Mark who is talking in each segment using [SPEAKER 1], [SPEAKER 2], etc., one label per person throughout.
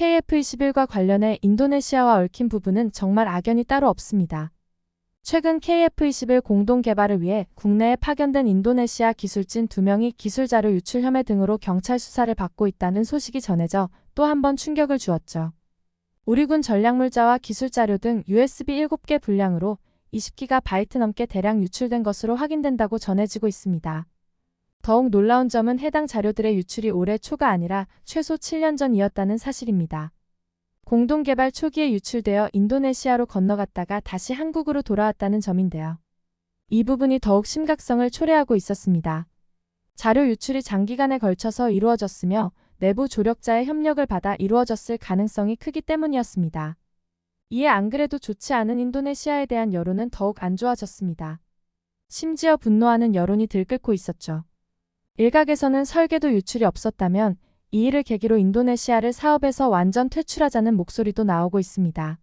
[SPEAKER 1] KF-21과 관련해 인도네시아와 얽힌 부분은 정말 악연이 따로 없습니다. 최근 KF-21 공동 개발을 위해 국내에 파견된 인도네시아 기술진 2명이 기술 자료 유출 혐의 등으로 경찰 수사를 받고 있다는 소식이 전해져 또 한 번 충격을 주었죠. 우리 군 전략물자와 기술 자료 등 USB 7개 분량으로 20기가 바이트 넘게 대량 유출된 것으로 확인된다고 전해지고 있습니다. 더욱 놀라운 점은 해당 자료들의 유출이 올해 초가 아니라 최소 7년 전이었다는 사실입니다. 공동개발 초기에 유출되어 인도네시아로 건너갔다가 다시 한국으로 돌아왔다는 점인데요. 이 부분이 더욱 심각성을 초래하고 있었습니다. 자료 유출이 장기간에 걸쳐서 이루어졌으며 내부 조력자의 협력을 받아 이루어졌을 가능성이 크기 때문이었습니다. 이에 안 그래도 좋지 않은 인도네시아에 대한 여론은 더욱 안 좋아졌습니다. 심지어 분노하는 여론이 들끓고 있었죠. 일각에서는 설계도 유출이 없었다면 이 일을 계기로 인도네시아를 사업에서 완전 퇴출하자는 목소리도 나오고 있습니다.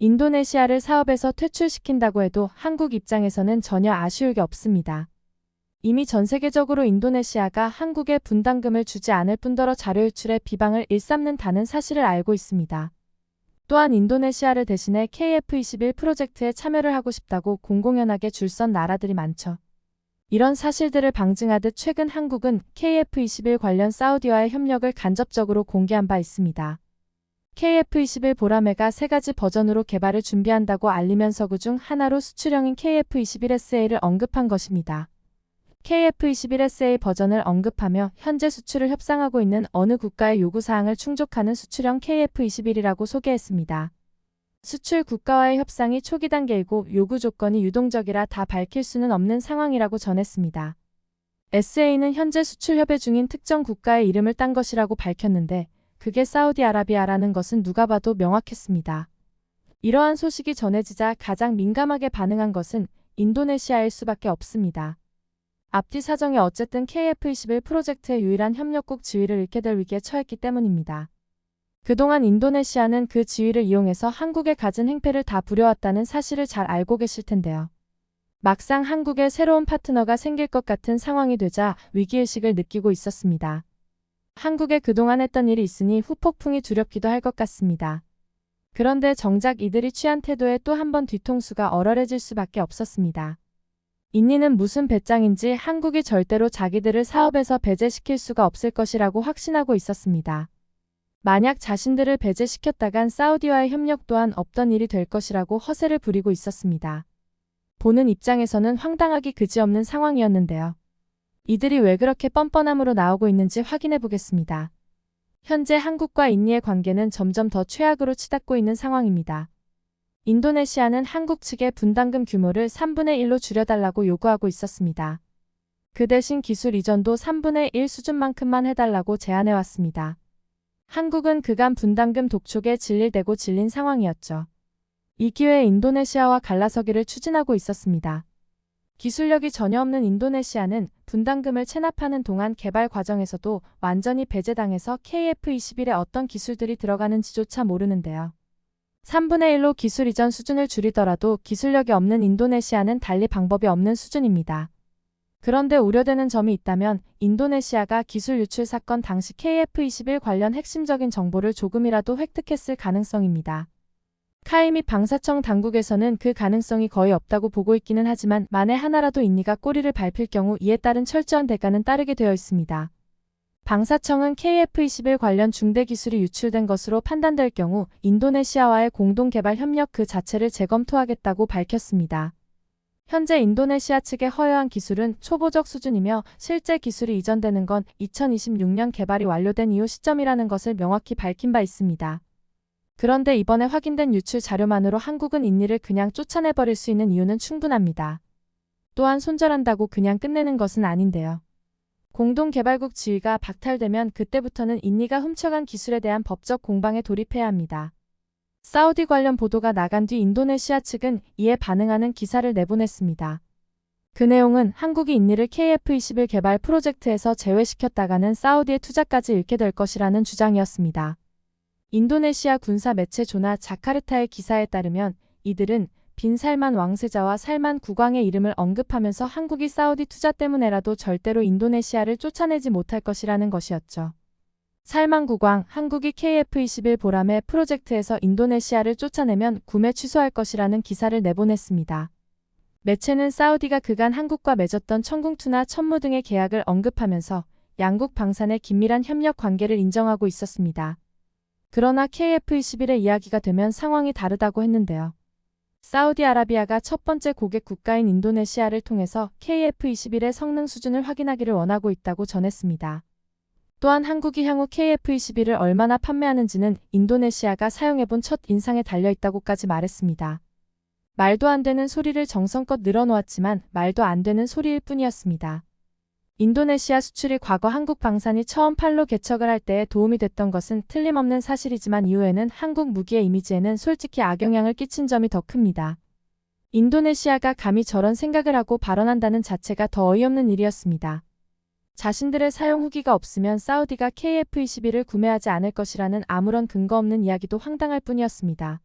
[SPEAKER 1] 인도네시아를 사업에서 퇴출시킨다고 해도 한국 입장에서는 전혀 아쉬울 게 없습니다. 이미 전 세계적으로 인도네시아가 한국에 분담금을 주지 않을 뿐더러 자료 유출의 비방을 일삼는다는 사실을 알고 있습니다. 또한 인도네시아를 대신해 KF21 프로젝트에 참여를 하고 싶다고 공공연하게 줄선 나라들이 많죠. 이런 사실들을 방증하듯 최근 한국은 KF21 관련 사우디와의 협력을 간접적으로 공개한 바 있습니다. KF21 보라매가 세 가지 버전으로 개발을 준비한다고 알리면서 그 중 하나로 수출형인 KF21SA를 언급한 것입니다. KF21SA 버전을 언급하며 현재 수출을 협상하고 있는 어느 국가의 요구사항을 충족하는 수출형 KF21이라고 소개했습니다. 수출 국가와의 협상이 초기 단계이고 요구 조건이 유동적이라 다 밝힐 수는 없는 상황이라고 전했습니다. SA는 현재 수출 협의 중인 특정 국가의 이름을 딴 것이라고 밝혔는데 그게 사우디아라비아라는 것은 누가 봐도 명확했습니다. 이러한 소식이 전해지자 가장 민감하게 반응한 것은 인도네시아일 수밖에 없습니다. 앞뒤 사정이 어쨌든 KF21 프로젝트의 유일한 협력국 지위를 잃게 될 위기에 처했기 때문입니다. 그동안 인도네시아는 그 지위를 이용해서 한국에 가진 행패를 다 부려왔다는 사실을 잘 알고 계실 텐데요. 막상 한국에 새로운 파트너가 생길 것 같은 상황이 되자 위기의식을 느끼고 있었습니다. 한국에 그동안 했던 일이 있으니 후폭풍이 두렵기도 할 것 같습니다. 그런데 정작 이들이 취한 태도에 또 한 번 뒤통수가 얼얼해질 수밖에 없었습니다. 인니는 무슨 배짱인지 한국이 절대로 자기들을 사업에서 배제시킬 수가 없을 것이라고 확신하고 있었습니다. 만약 자신들을 배제시켰다간 사우디와의 협력 또한 없던 일이 될 것이라고 허세를 부리고 있었습니다. 보는 입장에서는 황당하기 그지없는 상황이었는데요. 이들이 왜 그렇게 뻔뻔함으로 나오고 있는지 확인해 보겠습니다. 현재 한국과 인니의 관계는 점점 더 최악으로 치닫고 있는 상황입니다. 인도네시아는 한국 측의 분담금 규모를 3분의 1로 줄여달라고 요구하고 있었습니다. 그 대신 기술 이전도 3분의 1 수준만큼만 해달라고 제안해왔습니다. 한국은 그간 분담금 독촉에 질릴대고 질린 상황이었죠. 이 기회에 인도네시아와 갈라서기를 추진하고 있었습니다. 기술력이 전혀 없는 인도네시아는 분담금을 체납하는 동안 개발 과정에서도 완전히 배제당해서 KF21에 어떤 기술들이 들어가는지조차 모르는데요. 3분의 1로 기술 이전 수준을 줄이더라도 기술력이 없는 인도네시아는 달리 방법이 없는 수준입니다. 그런데 우려되는 점이 있다면 인도네시아가 기술 유출 사건 당시 KF21 관련 핵심적인 정보를 조금이라도 획득했을 가능성입니다. 카이 및 방사청 당국에서는 그 가능성이 거의 없다고 보고 있기는 하지만 만에 하나라도 인니가 꼬리를 밟힐 경우 이에 따른 철저한 대가는 따르게 되어 있습니다. 방사청은 KF21 관련 중대 기술이 유출된 것으로 판단될 경우 인도네시아와의 공동 개발 협력 그 자체를 재검토하겠다고 밝혔습니다. 현재 인도네시아 측의 허여한 기술은 초보적 수준이며 실제 기술이 이전되는 건 2026년 개발이 완료된 이후 시점이라는 것을 명확히 밝힌 바 있습니다. 그런데 이번에 확인된 유출 자료만으로 한국은 인니를 그냥 쫓아내버릴 수 있는 이유는 충분합니다. 또한 손절한다고 그냥 끝내는 것은 아닌데요. 공동개발국 지위가 박탈되면 그때부터는 인니가 훔쳐간 기술에 대한 법적 공방에 돌입해야 합니다. 사우디 관련 보도가 나간 뒤 인도네시아 측은 이에 반응하는 기사를 내보냈습니다. 그 내용은 한국이 인니를 KF21 개발 프로젝트에서 제외시켰다가는 사우디의 투자까지 잃게 될 것이라는 주장이었습니다. 인도네시아 군사 매체 조나 자카르타의 기사에 따르면 이들은 빈 살만 왕세자와 살만 국왕의 이름을 언급하면서 한국이 사우디 투자 때문에라도 절대로 인도네시아를 쫓아내지 못할 것이라는 것이었죠. 살만국왕 한국이 KF-21 보람의 프로젝트에서 인도네시아를 쫓아내면 구매 취소할 것이라는 기사를 내보냈습니다. 매체는 사우디가 그간 한국과 맺었던 청궁투나 천무 등의 계약을 언급하면서 양국 방산의 긴밀한 협력 관계를 인정하고 있었습니다. 그러나 KF-21의 이야기가 되면 상황이 다르다고 했는데요. 사우디아라비아가 첫 번째 고객 국가인 인도네시아를 통해서 KF-21의 성능 수준을 확인하기를 원하고 있다고 전했습니다. 또한 한국이 향후 KF-21을 얼마나 판매하는지는 인도네시아가 사용해본 첫 인상에 달려있다고까지 말했습니다. 말도 안 되는 소리를 정성껏 늘어놓았지만 말도 안 되는 소리일 뿐이었습니다. 인도네시아 수출이 과거 한국 방산이 처음 팔로 개척을 할 때에 도움이 됐던 것은 틀림없는 사실이지만 이후에는 한국 무기의 이미지에는 솔직히 악영향을 끼친 점이 더 큽니다. 인도네시아가 감히 저런 생각을 하고 발언한다는 자체가 더 어이없는 일이었습니다. 자신들의 사용 후기가 없으면 사우디가 KF-21을 구매하지 않을 것이라는 아무런 근거 없는 이야기도 황당할 뿐이었습니다.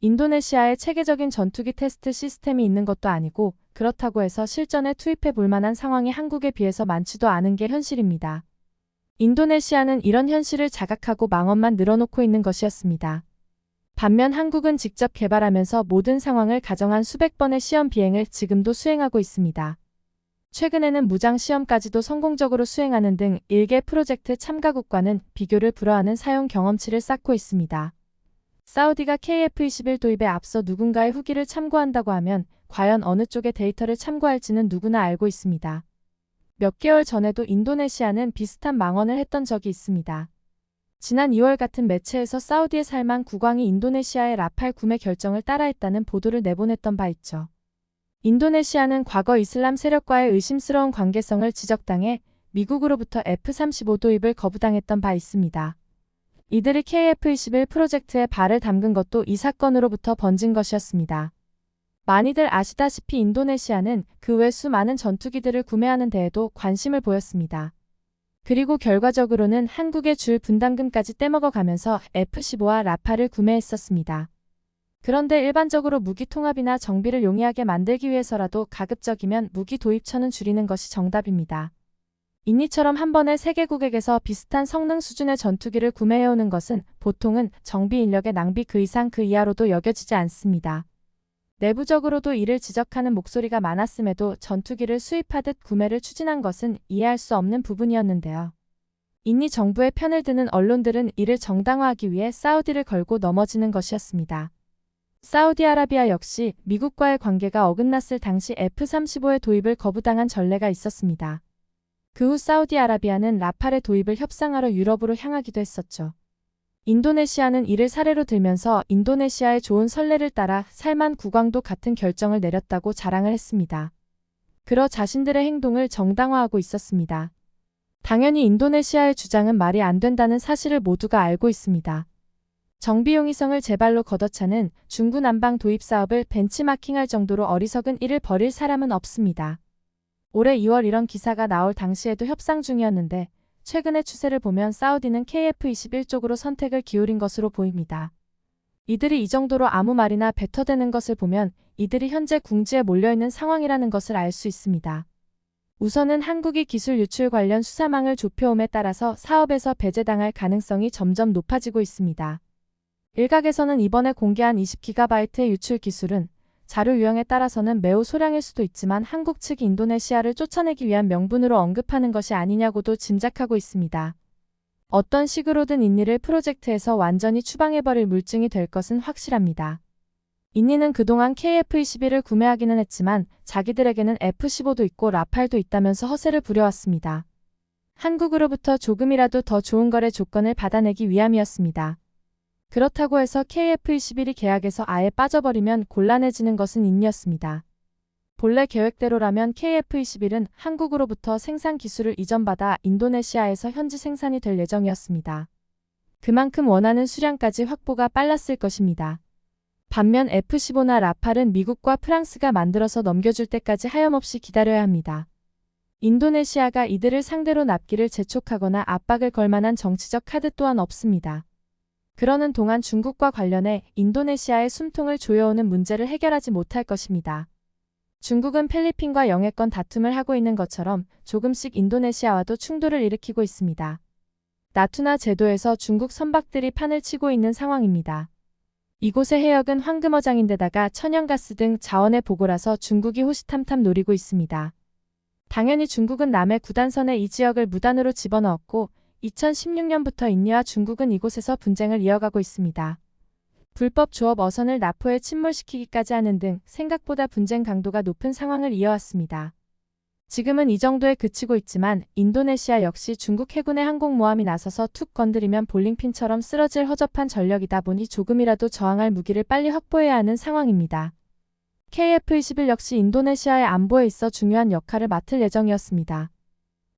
[SPEAKER 1] 인도네시아에 체계적인 전투기 테스트 시스템이 있는 것도 아니고 그렇다고 해서 실전에 투입해 볼 만한 상황이 한국에 비해서 많지도 않은 게 현실입니다. 인도네시아는 이런 현실을 자각하고 망언만 늘어놓고 있는 것이었습니다. 반면 한국은 직접 개발하면서 모든 상황을 가정한 수백 번의 시험 비행을 지금도 수행하고 있습니다. 최근에는 무장 시험까지도 성공적으로 수행하는 등 일개 프로젝트 참가국과는 비교를 불허하는 사용 경험치를 쌓고 있습니다. 사우디가 KF-21 도입에 앞서 누군가의 후기를 참고한다고 하면 과연 어느 쪽의 데이터를 참고할지는 누구나 알고 있습니다. 몇 개월 전에도 인도네시아는 비슷한 망언을 했던 적이 있습니다. 지난 2월 같은 매체에서 사우디의 살만 국왕이 인도네시아의 라팔 구매 결정을 따라했다는 보도를 내보냈던 바 있죠. 인도네시아는 과거 이슬람 세력과의 의심스러운 관계성을 지적당해 미국으로부터 F-35 도입을 거부당했던 바 있습니다. 이들이 KF-21 프로젝트에 발을 담근 것도 이 사건으로부터 번진 것이었습니다. 많이들 아시다시피 인도네시아는 그 외 수많은 전투기들을 구매하는 데에도 관심을 보였습니다. 그리고 결과적으로는 한국의 줄 분담금까지 떼먹어 가면서 F-15와 라파를 구매했었습니다. 그런데 일반적으로 무기 통합이나 정비를 용이하게 만들기 위해서라도 가급적이면 무기 도입처는 줄이는 것이 정답입니다. 인니처럼 한 번에 세계국에게서 비슷한 성능 수준의 전투기를 구매해오는 것은 보통은 정비 인력의 낭비 그 이상 그 이하로도 여겨지지 않습니다. 내부적으로도 이를 지적하는 목소리가 많았음에도 전투기를 수입하듯 구매를 추진한 것은 이해할 수 없는 부분이었는데요. 인니 정부의 편을 드는 언론들은 이를 정당화하기 위해 사우디를 걸고 넘어지는 것이었습니다. 사우디아라비아 역시 미국과의 관계가 어긋났을 당시 F-35의 도입을 거부당한 전례가 있었습니다. 그 후 사우디아라비아는 라팔의 도입을 협상하러 유럽으로 향하기도 했었죠. 인도네시아는 이를 사례로 들면서 인도네시아의 좋은 선례를 따라 살만 국왕도 같은 결정을 내렸다고 자랑을 했습니다. 그러 자신들의 행동을 정당화하고 있었습니다. 당연히 인도네시아의 주장은 말이 안 된다는 사실을 모두가 알고 있습니다. 정비용이성을 제발로 걷어차는 중구난방 도입 사업을 벤치마킹할 정도로 어리석은 일을 벌일 사람은 없습니다. 올해 2월 이런 기사가 나올 당시에도 협상 중이었는데 최근의 추세를 보면 사우디는 KF-21 쪽으로 선택을 기울인 것으로 보입니다. 이들이 이 정도로 아무 말이나 뱉어대는 것을 보면 이들이 현재 궁지에 몰려있는 상황이라는 것을 알 수 있습니다. 우선은 한국이 기술 유출 관련 수사망을 좁혀옴에 따라서 사업에서 배제당할 가능성이 점점 높아지고 있습니다. 일각에서는 이번에 공개한 20GB의 유출 기술은 자료 유형에 따라서는 매우 소량일 수도 있지만 한국 측이 인도네시아를 쫓아내기 위한 명분으로 언급하는 것이 아니냐고도 짐작하고 있습니다. 어떤 식으로든 인니를 프로젝트에서 완전히 추방해버릴 물증이 될 것은 확실합니다. 인니는 그동안 KF-21을 구매하기는 했지만 자기들에게는 F-15도 있고 라팔도 있다면서 허세를 부려왔습니다. 한국으로부터 조금이라도 더 좋은 거래 조건을 받아내기 위함이었습니다. 그렇다고 해서 KF-21이 계약에서 아예 빠져버리면 곤란해지는 것은 인니였습니다. 본래 계획대로라면 KF-21은 한국으로부터 생산 기술을 이전받아 인도네시아에서 현지 생산이 될 예정이었습니다. 그만큼 원하는 수량까지 확보가 빨랐을 것입니다. 반면 F-15나 라팔은 미국과 프랑스가 만들어서 넘겨줄 때까지 하염없이 기다려야 합니다. 인도네시아가 이들을 상대로 납기를 재촉하거나 압박을 걸 만한 정치적 카드 또한 없습니다. 그러는 동안 중국과 관련해 인도네시아의 숨통을 조여오는 문제를 해결하지 못할 것입니다. 중국은 필리핀과 영해권 다툼을 하고 있는 것처럼 조금씩 인도네시아와도 충돌을 일으키고 있습니다. 나투나 제도에서 중국 선박들이 판을 치고 있는 상황입니다. 이곳의 해역은 황금어장인데다가 천연가스 등 자원의 보고라서 중국이 호시탐탐 노리고 있습니다. 당연히 중국은 남해 구단선에 이 지역을 무단으로 집어넣었고 2016년부터 인니와 중국은 이곳에서 분쟁을 이어가고 있습니다. 불법 조업 어선을 나포에 침몰시키기까지 하는 등 생각보다 분쟁 강도가 높은 상황을 이어왔습니다. 지금은 이 정도에 그치고 있지만 인도네시아 역시 중국 해군의 항공모함이 나서서 툭 건드리면 볼링핀처럼 쓰러질 허접한 전력이다 보니 조금이라도 저항할 무기를 빨리 확보해야 하는 상황입니다. KF-21 역시 인도네시아의 안보에 있어 중요한 역할을 맡을 예정이었습니다.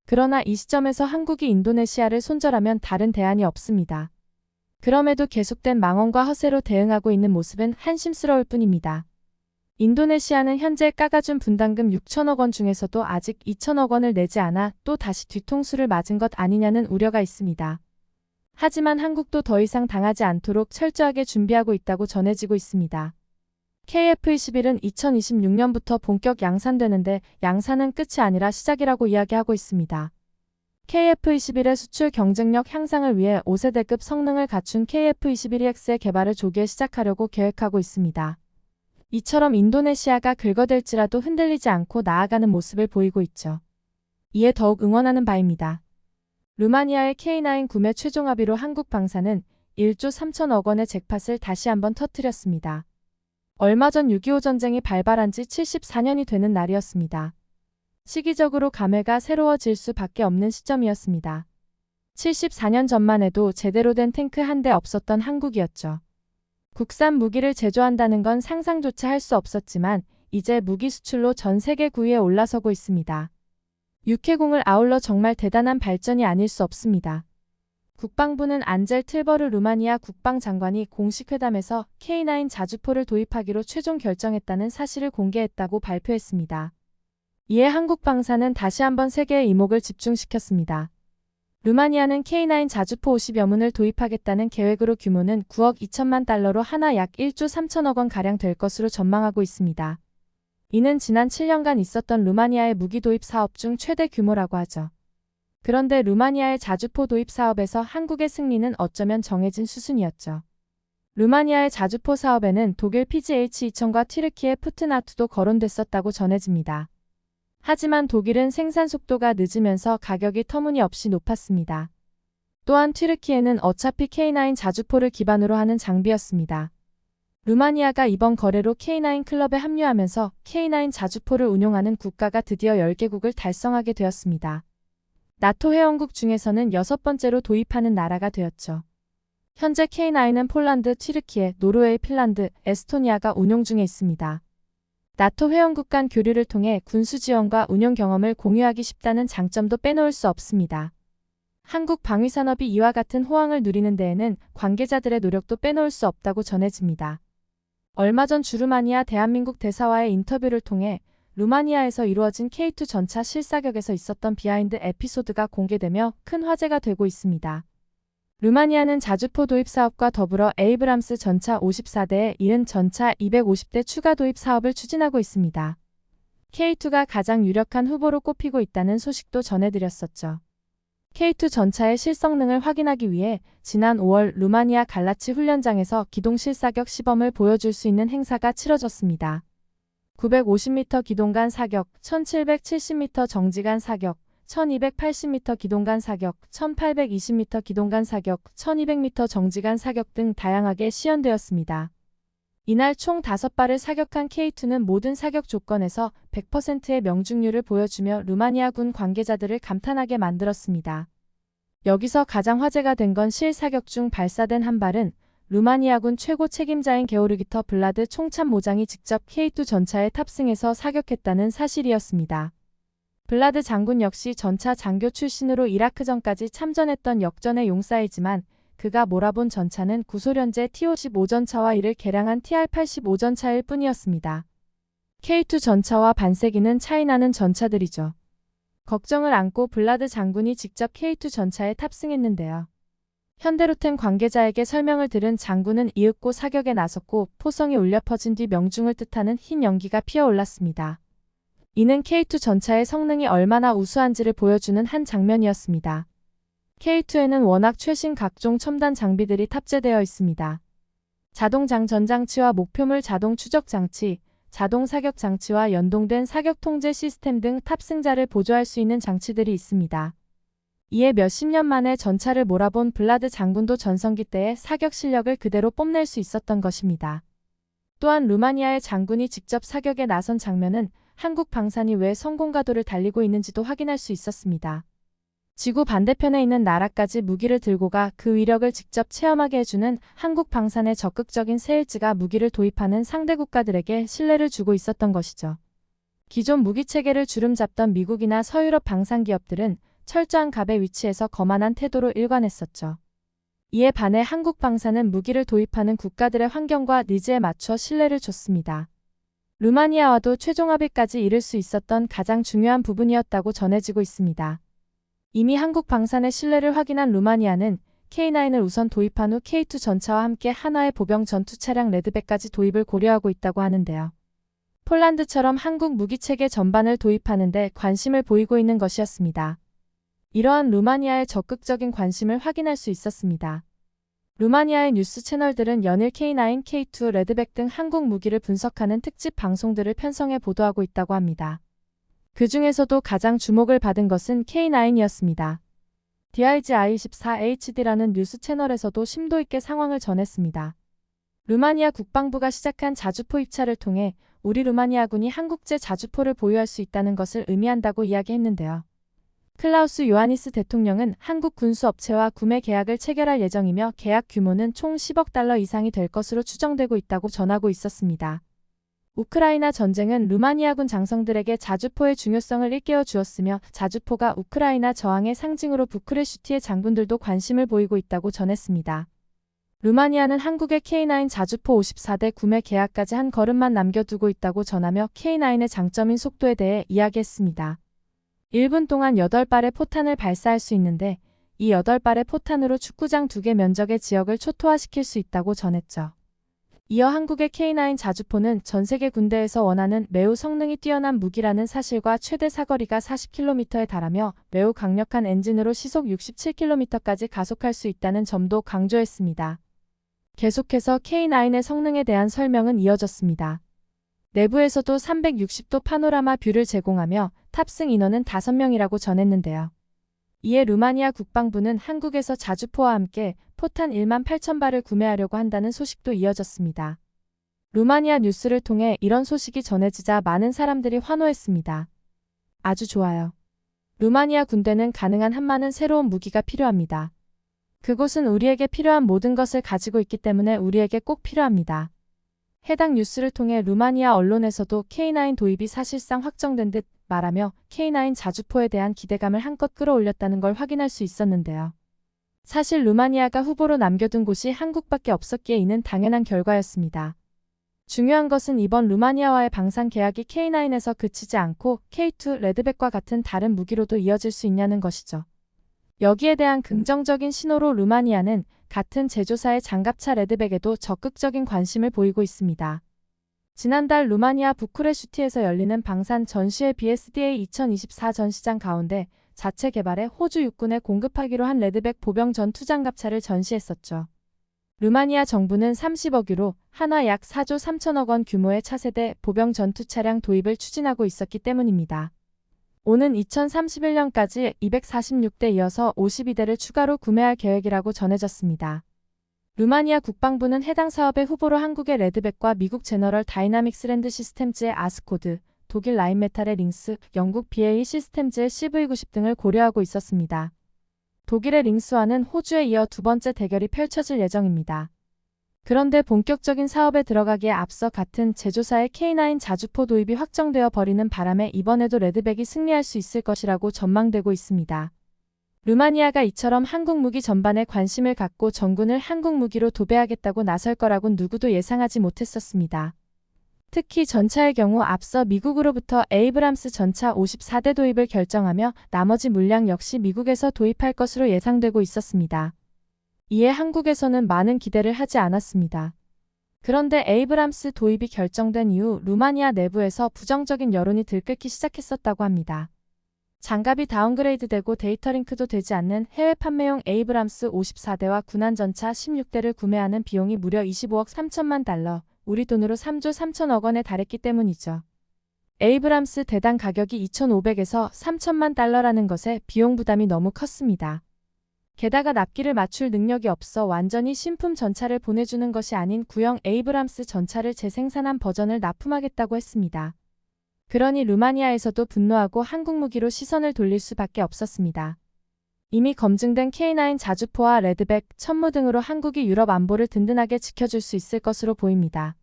[SPEAKER 1] 그러나 이 시점에서 한국이 인도네시아를 손절하면 다른 대안이 없습니다. 그럼에도 계속된 망언과 허세로 대응하고 있는 모습은 한심스러울 뿐입니다. 인도네시아는 현재 깎아준 분담금 6천억 원 중에서도 아직 2천억 원을 내지 않아 또 다시 뒤통수를 맞은 것 아니냐는 우려가 있습니다. 하지만 한국도 더 이상 당하지 않도록 철저하게 준비하고 있다고 전해지고 있습니다. KF-21은 2026년부터 본격 양산되는데 양산은 끝이 아니라 시작이라고 이야기하고 있습니다. KF-21의 수출 경쟁력 향상을 위해 5세대급 성능을 갖춘 KF-21EX의 개발을 조기에 시작하려고 계획하고 있습니다. 이처럼 인도네시아가 긁어댈지라도 흔들리지 않고 나아가는 모습을 보이고 있죠. 이에 더욱 응원하는 바입니다. 루마니아의 K9 구매 최종 합의로 한국 방사는 1조 3천억 원의 잭팟을 다시 한번 터뜨렸습니다. 얼마 전 6.25 전쟁이 발발한 지 74년이 되는 날이었습니다. 시기적으로 감회가 새로워질 수밖에 없는 시점이었습니다. 74년 전만 해도 제대로 된 탱크 한 대 없었던 한국이었죠. 국산 무기를 제조한다는 건 상상조차 할 수 없었지만 이제 무기 수출로 전 세계 9위에 올라서고 있습니다. 육해공을 아울러 정말 대단한 발전이 아닐 수 없습니다. 국방부는 안젤 틀버르 루마니아 국방장관이 공식 회담에서 K9 자주포를 도입하기로 최종 결정했다는 사실을 공개했다고 발표했습니다. 이에 한국 방사는 다시 한번 세계의 이목을 집중시켰습니다. 루마니아는 K9 자주포 50여 문을 도입하겠다는 계획으로 규모는 9억 2천만 달러로 하나 약 1조 3천억 원 가량 될 것으로 전망하고 있습니다. 이는 지난 7년간 있었던 루마니아의 무기 도입 사업 중 최대 규모라고 하죠. 그런데 루마니아의 자주포 도입 사업에서 한국의 승리는 어쩌면 정해진 수순이었죠. 루마니아의 자주포 사업에는 독일 PGH-2000과 튀르키의 푸트나투도 거론됐었다고 전해집니다. 하지만 독일은 생산 속도가 늦으면서 가격이 터무니없이 높았습니다. 또한 튀르키에는 어차피 K9 자주포를 기반으로 하는 장비였습니다. 루마니아가 이번 거래로 K9 클럽에 합류하면서 K9 자주포를 운용하는 국가가 드디어 10개국을 달성하게 되었습니다. 나토 회원국 중에서는 여섯 번째로 도입하는 나라가 되었죠. 현재 K9은 폴란드, 튀르키예, 노르웨이, 핀란드, 에스토니아가 운용 중에 있습니다. 나토 회원국 간 교류를 통해 군수 지원과 운용 경험을 공유하기 쉽다는 장점도 빼놓을 수 없습니다. 한국 방위산업이 이와 같은 호황을 누리는 데에는 관계자들의 노력도 빼놓을 수 없다고 전해집니다. 얼마 전 주루마니아 대한민국 대사와의 인터뷰를 통해 루마니아에서 이루어진 K2 전차 실사격에서 있었던 비하인드 에피소드가 공개되며 큰 화제가 되고 있습니다. 루마니아는 자주포 도입 사업과 더불어 에이브람스 전차 54대에 이른 전차 250대 추가 도입 사업을 추진하고 있습니다. K2가 가장 유력한 후보로 꼽히고 있다는 소식도 전해드렸었죠. K2 전차의 실성능을 확인하기 위해 지난 5월 루마니아 갈라치 훈련장에서 기동 실사격 시범을 보여줄 수 있는 행사가 치러졌습니다. 950m 기동간 사격, 1770m 정지간 사격, 1280m 기동간 사격, 1820m 기동간 사격, 1200m 정지간 사격 등 다양하게 시연되었습니다. 이날 총 5발을 사격한 K2는 모든 사격 조건에서 100%의 명중률을 보여주며 루마니아군 관계자들을 감탄하게 만들었습니다. 여기서 가장 화제가 된 건 실사격 중 발사된 한 발은 루마니아군 최고 책임자인 게오르기터 블라드 총참 모장이 직접 K2 전차에 탑승해서 사격했다는 사실이었습니다. 블라드 장군 역시 전차 장교 출신으로 이라크전까지 참전했던 역전의 용사이지만 그가 몰아본 전차는 구소련제 T-55 전차와 이를 개량한 TR-85 전차일 뿐이었습니다. K2 전차와 반세기는 차이나는 전차들이죠. 걱정을 안고 블라드 장군이 직접 K2 전차에 탑승했는데요. 현대로템 관계자에게 설명을 들은 장군은 이윽고 사격에 나섰고 포성이 울려 퍼진 뒤 명중을 뜻하는 흰 연기가 피어올랐습니다. 이는 K2 전차의 성능이 얼마나 우수한지를 보여주는 한 장면이었습니다. K2에는 워낙 최신 각종 첨단 장비들이 탑재되어 있습니다. 자동 장 전 장치와 목표물 자동 추적 장치, 자동 사격 장치와 연동된 사격 통제 시스템 등 탑승자를 보조할 수 있는 장치들이 있습니다. 이에 몇십 년 만에 전차를 몰아본 블라드 장군도 전성기 때의 사격 실력을 그대로 뽐낼 수 있었던 것입니다. 또한 루마니아의 장군이 직접 사격에 나선 장면은 한국 방산이 왜 성공가도를 달리고 있는지도 확인할 수 있었습니다. 지구 반대편에 있는 나라까지 무기를 들고 가 그 위력을 직접 체험하게 해주는 한국 방산의 적극적인 세일즈가 무기를 도입하는 상대 국가들에게 신뢰를 주고 있었던 것이죠. 기존 무기 체계를 주름잡던 미국이나 서유럽 방산 기업들은 철저한 갑의 위치에서 거만한 태도로 일관했었죠. 이에 반해 한국 방산은 무기를 도입하는 국가들의 환경과 니즈에 맞춰 신뢰를 줬습니다. 루마니아와도 최종 합의까지 이를 수 있었던 가장 중요한 부분이었다고 전해지고 있습니다. 이미 한국 방산의 신뢰를 확인한 루마니아는 K9을 우선 도입한 후 K2 전차와 함께 한화의 보병 전투 차량 레드백까지 도입을 고려하고 있다고 하는데요. 폴란드처럼 한국 무기체계 전반을 도입하는데 관심을 보이고 있는 것이었습니다. 이러한 루마니아의 적극적인 관심을 확인할 수 있었습니다. 루마니아의 뉴스 채널들은 연일 K9, K2, 레드백 등 한국 무기를 분석하는 특집 방송들을 편성해 보도하고 있다고 합니다. 그 중에서도 가장 주목을 받은 것은 K9이었습니다. DIGI24HD라는 뉴스 채널에서도 심도 있게 상황을 전했습니다. 루마니아 국방부가 시작한 자주포 입찰을 통해 우리 루마니아군이 한국제 자주포를 보유할 수 있다는 것을 의미한다고 이야기했는데요. 클라우스 요하니스 대통령은 한국 군수업체와 구매 계약을 체결할 예정이며 계약 규모는 총 10억 달러 이상이 될 것으로 추정되고 있다고 전하고 있었습니다. 우크라이나 전쟁은 루마니아군 장성들에게 자주포의 중요성을 일깨워 주었으며 자주포가 우크라이나 저항의 상징으로 부크레슈티의 장군들도 관심을 보이고 있다고 전했습니다. 루마니아는 한국의 K9 자주포 54대 구매 계약까지 한 걸음만 남겨두고 있다고 전하며 K9의 장점인 속도에 대해 이야기했습니다. 1분 동안 8발의 포탄을 발사할 수 있는데 이 8발의 포탄으로 축구장 2개 면적의 지역을 초토화시킬 수 있다고 전했죠. 이어 한국의 K9 자주포는 전 세계 군대에서 원하는 매우 성능이 뛰어난 무기라는 사실과 최대 사거리가 40km에 달하며 매우 강력한 엔진으로 시속 67km까지 가속할 수 있다는 점도 강조했습니다. 계속해서 K9의 성능에 대한 설명은 이어졌습니다. 내부에서도 360도 파노라마 뷰를 제공하며 탑승 인원은 5명이라고 전했는데요. 이에 루마니아 국방부는 한국에서 자주포와 함께 포탄 1만 8천 발을 구매하려고 한다는 소식도 이어졌습니다. 루마니아 뉴스를 통해 이런 소식이 전해지자 많은 사람들이 환호했습니다. 아주 좋아요. 루마니아 군대는 가능한 한 많은 새로운 무기가 필요합니다. 그곳은 우리에게 필요한 모든 것을 가지고 있기 때문에 우리에게 꼭 필요합니다. 해당 뉴스를 통해 루마니아 언론에서도 K9 도입이 사실상 확정된 듯 말하며 K9 자주포에 대한 기대감을 한껏 끌어올렸다는 걸 확인할 수 있었는데요. 사실 루마니아가 후보로 남겨둔 곳이 한국밖에 없었기에 이는 당연한 결과였습니다. 중요한 것은 이번 루마니아와의 방산 계약이 K9에서 그치지 않고 K2 레드백과 같은 다른 무기로도 이어질 수 있냐는 것이죠. 여기에 대한 긍정적인 신호로 루마니아는 같은 제조사의 장갑차 레드백에도 적극적인 관심을 보이고 있습니다. 지난달 루마니아 부쿠레슈티에서 열리는 방산 전시회 BSDA 2024 전시장 가운데 자체 개발해 호주 육군에 공급하기로 한 레드백 보병 전투 장갑차를 전시했었죠. 루마니아 정부는 30억 유로, 한화 약 4조 3천억 원 규모의 차세대 보병 전투 차량 도입을 추진하고 있었기 때문입니다. 오는 2031년까지 246대 이어서 52대를 추가로 구매할 계획이라고 전해졌습니다. 루마니아 국방부는 해당 사업의 후보로 한국의 레드백과 미국 제너럴 다이나믹스 랜드 시스템즈의 아스코드, 독일 라인메탈의 링스, 영국 BAE 시스템즈의 CV90 등을 고려하고 있었습니다. 독일의 링스와는 호주에 이어 두 번째 대결이 펼쳐질 예정입니다. 그런데 본격적인 사업에 들어가기에 앞서 같은 제조사의 K9 자주포 도입이 확정되어 버리는 바람에 이번에도 레드백이 승리할 수 있을 것이라고 전망되고 있습니다. 루마니아가 이처럼 한국 무기 전반에 관심을 갖고 전군을 한국 무기로 도배하겠다고 나설 거라곤 누구도 예상하지 못했었습니다. 특히 전차의 경우 앞서 미국으로부터 에이브람스 전차 54대 도입을 결정하며 나머지 물량 역시 미국에서 도입할 것으로 예상되고 있었습니다. 이에 한국에서는 많은 기대를 하지 않았습니다. 그런데 에이브람스 도입이 결정된 이후 루마니아 내부에서 부정적인 여론이 들끓기 시작했었다고 합니다. 장갑이 다운그레이드되고 데이터 링크도 되지 않는 해외 판매용 에이브람스 54대와 군한 전차 16대를 구매하는 비용이 무려 25억 3천만 달러, 우리 돈으로 3조 3천억 원에 달했기 때문이죠. 에이브람스 대당 가격이 2,500에서 3천만 달러라는 것에 비용 부담이 너무 컸습니다. 게다가 납기를 맞출 능력이 없어 완전히 신품 전차를 보내주는 것이 아닌 구형 에이브람스 전차를 재생산한 버전을 납품하겠다고 했습니다. 그러니 루마니아에서도 분노하고 한국 무기로 시선을 돌릴 수밖에 없었습니다. 이미 검증된 K9 자주포와 레드백, 천무 등으로 한국이 유럽 안보를 든든하게 지켜줄 수 있을 것으로 보입니다.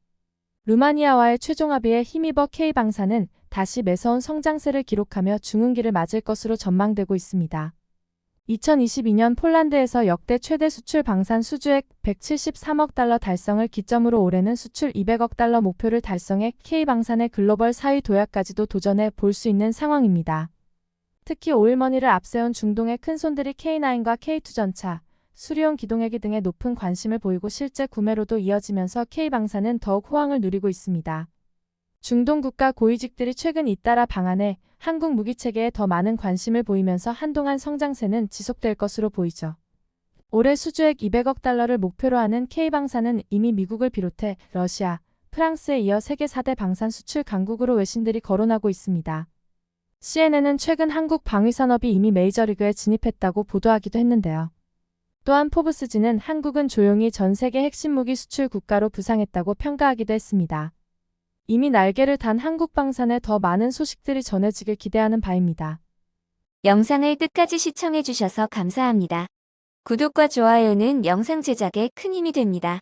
[SPEAKER 1] 루마니아와의 최종 합의에 힘입어 K방사는 다시 매서운 성장세를 기록하며 중흥기를 맞을 것으로 전망되고 있습니다. 2022년 폴란드에서 역대 최대 수출 방산 수주액 173억 달러 달성을 기점으로 올해는 수출 200억 달러 목표를 달성해 K방산의 글로벌 4위 도약까지도 도전해 볼 수 있는 상황입니다. 특히 오일머니를 앞세운 중동의 큰 손들이 K9과 K2 전차, 수리용 기동헬기 등에 높은 관심을 보이고 실제 구매로도 이어지면서 K방산은 더욱 호황을 누리고 있습니다. 중동 국가 고위직들이 최근 잇따라 방한해 한국 무기 체계에 더 많은 관심을 보이면서 한동안 성장세는 지속될 것으로 보이죠. 올해 수주액 200억 달러를 목표로 하는 K방산은 이미 미국을 비롯해 러시아, 프랑스에 이어 세계 4대 방산 수출 강국으로 외신들이 거론하고 있습니다. CNN은 최근 한국 방위산업이 이미 메이저리그에 진입했다고 보도하기도 했는데요. 또한 포브스지는 한국은 조용히 전 세계 핵심 무기 수출 국가로 부상했다고 평가하기도 했습니다. 이미 날개를 단 한국 방산에 더 많은 소식들이 전해지길 기대하는 바입니다.
[SPEAKER 2] 영상을 끝까지 시청해주셔서 감사합니다. 구독과 좋아요는 영상 제작에 큰 힘이 됩니다.